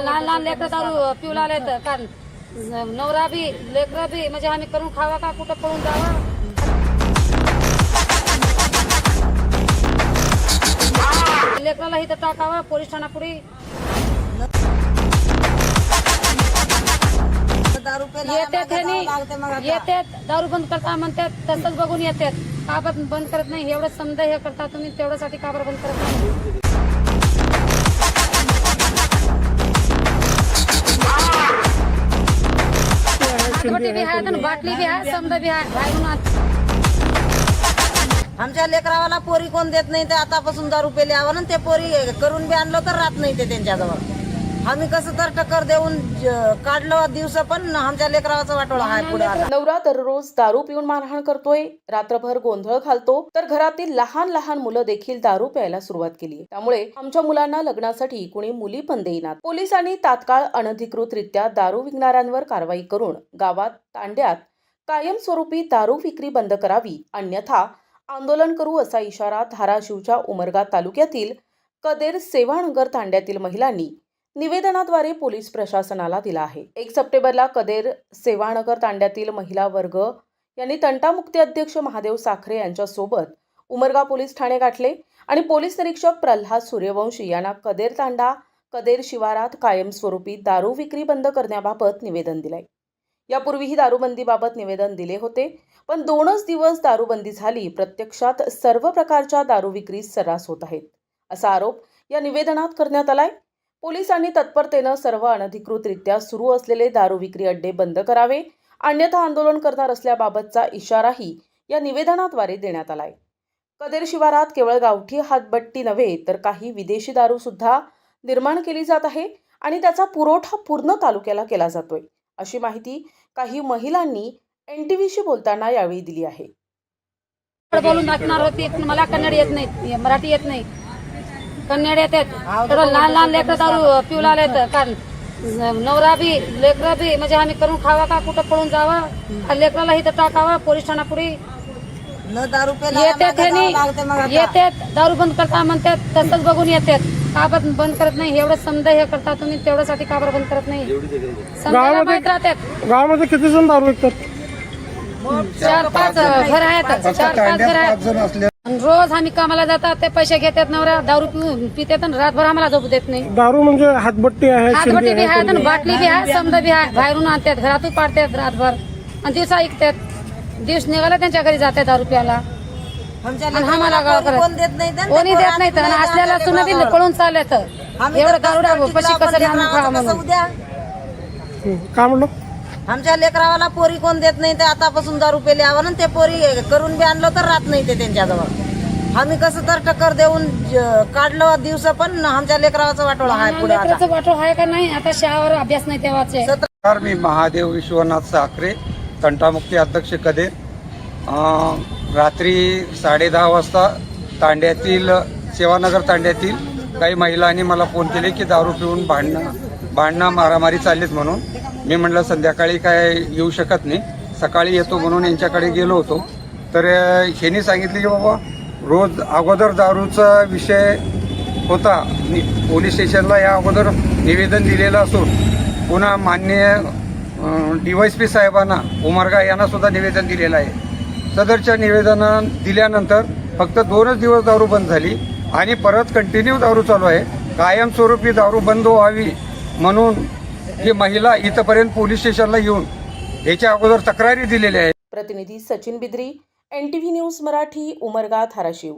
लहान लहान लेकरं दारू पिऊ लागले तर कारण नवरा बी लेकरं बी म्हणजे आम्ही करून खावा का कुठं पळून जावा? लेकराला इथं टाकावा पोलीस ठाणा पुढे दारू प्यायला येते जावं लागते मग आता. येते दारू बंद करता म्हणतात तसंच बघून येतात का बंद बंद करत नाही एवढं समजा हे करता तुम्ही तेवढ्यासाठी का बरं बंद करत नाही. छोटी बाटली बी आहे समजा बी आहे. आमच्या लेकरावाला पोरी कोण देत नाही ते आतापासून दारू पेले यावं ना ते पोरी करून बी आणलं तर राहत नाही ते त्यांच्याजवळ. आम्ही कसं तर टक्कर देऊन काढलं दिवस पण आमच्या लेकरावाचं वाटोळा आहे पुढे नवरा दररोज दारू पिऊन मारहाण करतोय रात्रभर गोंधळ घालतो तर घरातील लहान लहान मुलं देखील दारू प्यायला सुरुवात केली. त्यामुळे आमच्या मुलांना लग्नासाठी कुणी मुली पण देईनात पोलिसांनी तात्काळ अनधिकृतरित्या दारू विकणाऱ्यांवर कारवाई करून गावात तांड्यात कायमस्वरूपी दारू विक्री बंद करावी अन्यथा आंदोलन करू असा इशारा धाराशिवच्या उमरगा तालुक्यातील कदेर सेवानगर तांड्यातील महिलांनी निवेदनाद्वारे पोलीस प्रशासनाला दिला आहे. एक सप्टेंबरला कदेर सेवानगर तांड्यातील महिला वर्ग यांनी तंटामुक्ती अध्यक्ष महादेव साखरे यांच्यासोबत उमरगा पोलीस ठाणे गाठले आणि पोलीस निरीक्षक प्रल्हाद सूर्यवंशी यांना कदेर तांडा कदेर शिवारात कायमस्वरूपी दारू विक्री बंद करण्याबाबत निवेदन दिलंय यापूर्वीही दारूबंदीबाबत निवेदन दिले होते पण दोनच दिवस दारूबंदी झाली प्रत्यक्षात सर्व प्रकारच्या दारू विक्री सर्रास होत आहेत असा आरोप या निवेदनात करण्यात आलाय. पोलिसांनी तत्परतेनं सर्व अनधिकृतरित्या सुरू असलेले दारू विक्री अड्डे बंद करावे अन्यथा आंदोलन करणार असल्याबाबतचा इशाराही या निवेदनाद्वारे देण्यात आलाय. कदेर शिवारात केवळ गावठी हातबट्टी नव्हे तर काही विदेशी दारू सुद्धा निर्माण केली जात आहे आणि त्याचा पुरवठा पूर्ण तालुक्याला केला जातोय अशी माहिती काही महिलांनी एन टी व्हीशी बोलताना यावेळी दिली आहे. बोलून दाखवणार होती मला कन्नड येत नाही मराठी येत नाही कन्नड येतात. तर लहान लहान लेकरं दारू पिऊ लागले तर कारण नवरा बी लेकरं बी म्हणजे आम्ही करून खावा का कुठं पळून जावा? लेकराला इथं टाकावा पोलीस ठाणा पुढे न दारू. येतात दारू बंद करता म्हणतात तसंच बघून येतात. का बंद बंद करत नाही एवढं समजा हे करता तुम्ही तेवढ्यासाठी का बरं बंद करत नाही. समजायला माहीत राहतात. गावामध्ये किती जण दारू विकतात? चार पाच घर आहेत. चार पाच घर आहेत. रोज आम्ही कामाला जातात ते पैसे घेतात नवऱ्या दारू पिऊन पितात आणि रातभर आम्हाला झोपू देत नाही. दारू म्हणजे हातबट्टी आहे हातभट्टी बी आहे आणि बाटली बी आहे समजा बी आहे. बाहेरून आणतात घरातून पाडतात रातभर. आणि दिवसा ऐकतात. दिवस निघाला त्यांच्या घरी जातात दारू आम्हाला करत. कोण देत नाही तर असल्याला सुद्धा बी लेकरावाला. पळून चालले तर. आम्ही एवढं दारू पशी कसं. काय म्हणलं? आमच्या लेकरावाला पोरी कोण देत नाही ते आतापासून दारू पेले यावं ना ते पोरी करून बी आणलं तर राहत नाही ते त्यांच्याजवळ. आम्ही कसं तर टक्कर देऊन ज- काढलं दिवस पण आमच्या लेकरावाचं वाटोळा आहे पुढे आता. लेकराचं वाटो आहे का नाही? आता शाळेवर अभ्यास नाही तेव्हाचे. नमस्कार मी महादेव विश्वनाथ साखरे तंटामुक्ती अध्यक्ष कदे. अं, रात्री साडे दहा वाजता तांड्यातील सेवानगर तांड्यातील काही महिलांनी मला फोन केले की दारू पिऊन भांडणं भांडणं मारामारी चाललीत म्हणून. मी म्हटलं संध्याकाळी काय येऊ शकत नाही. सकाळी येतो म्हणून यांच्याकडे गेलो होतो. तर ह्यांनी सांगितले की बाबा रोज अगोदर दारूचा विषय होता. पोलीस स्टेशनला या अगोदर निवेदन दिलेलं असून पुन्हा मान्य डीवायसपी साहेबांना उमरगा यांनासुद्धा निवेदन दिलेलं आहे. सदरच्या निवेदन दिल्यानंतर फक्त दोनच दिवस दारू बंद झाली आणि परत कंटिन्यू दारू चालू आहे. कायमस्वरूपी दारू बंद व्हावी म्हणून ही महिला इथंपर्यंत पोलीस स्टेशनला येऊन याच्या अगोदर तक्रारी दिलेल्या आहेत. प्रतिनिधी सचिन बिद्री एनटीव्ही न्यूज मराठी उमरगा धाराशिव.